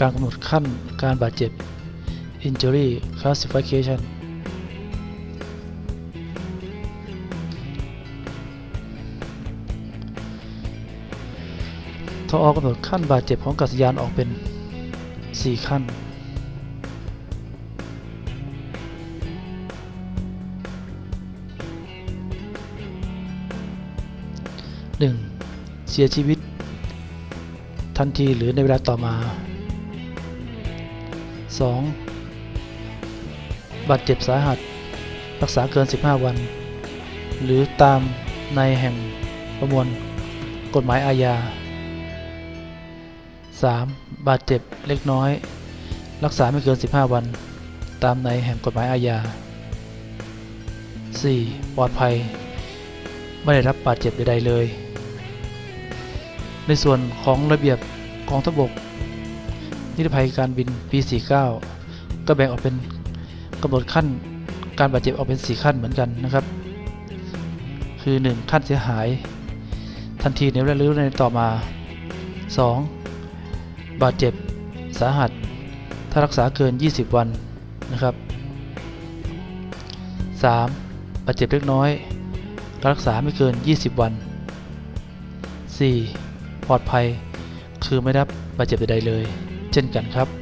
การกำหนดขั้นการบาดเจ็บ injury classification ทอกำหนดขั้นบาดเจ็บของกัษยานออกเป็น 4 ขั้น 1. เสียชีวิต ทันทีหรือในเวลาต่อมา 2. บาดเจ็บสาหัส รักษาเกิน 15 วัน หรือตามในแห่งประมวลกฎหมายอาญา 3. บาดเจ็บเล็กน้อย รักษาไม่เกิน 15 วัน ตามในแห่งกฎหมายอาญา 4. ปลอดภัย ไม่ได้รับบาดเจ็บใดๆเลย ในส่วนของระเบียบกองทัพบก นิรภัยการบินปี 49 ก็แบ่งออกเป็นกำหนดขั้นการบาดเจ็บออกเป็น 4 ขั้นเหมือนกันนะครับ คือ 1 ขั้นเสียหาย ทันทีในเวลาหรือในต่อมา 2. บาดเจ็บสาหัส ถ้ารักษาเกิน 20 วันนะครับ 3. บาดเจ็บเล็กน้อย รักษาไม่เกิน 20 วัน 4. ปลอดภัย คือไม่ได้รับบาดเจ็บใดๆเลย เช่นกันครับ